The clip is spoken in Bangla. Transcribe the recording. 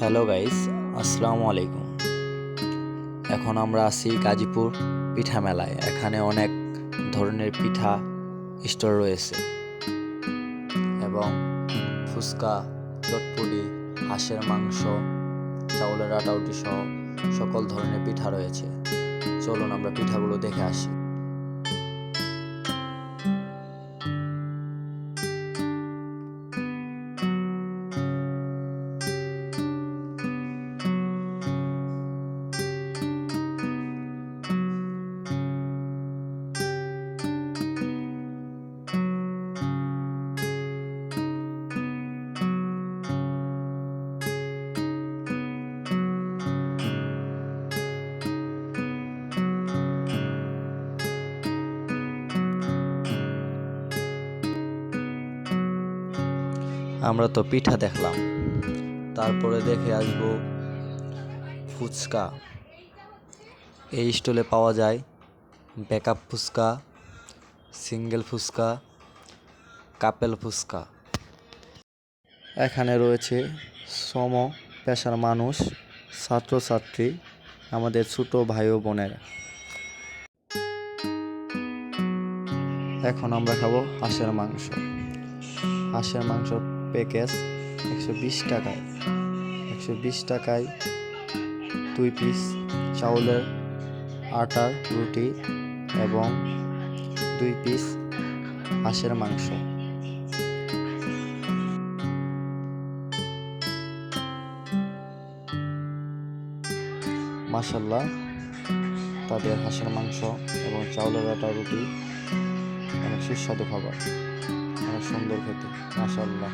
হ্যালো গাইস আসসালামু আলাইকুম এখন আমরা আছি গাজীপুর পিঠা মেলায়। এখানে অনেক ধরনের পিঠা স্টোর রয়েছে। এবং ফুচকা, চটপটি, হাঁসের মাংস, চাউলের আটাউটি সহ সকল ধরনের পিঠা রয়েছে। চলুন আমরা পিঠাগুলো দেখে আসি। আমরা তো পিঠা দেখলাম। তারপরে দেখে আসব ফুচকা। এই স্টলে পাওয়া যায় backup fuchka, single fuchka, couple fuchka. এখানে রয়েছে সম পেশার মানুষ, ছাত্রছাত্রী, আমাদের ছোট ভাই ও বোনেরা। এখন আমরা খাব হাঁসের মাংস। হাঁসের মাংস প্যাকেজ একশো বিশ টাকায়। একশো বিশ টাকায় দুই পিস চাউলের আটার রুটি এবং দুই পিস হাঁসের মাংস। মাসাল্লাহ তাদের হাঁসের মাংস এবং চাউলের আটা, রুটি অনেক সুস্বাদু খাবার, অনেক সুন্দর খেতে মাসাল্লাহ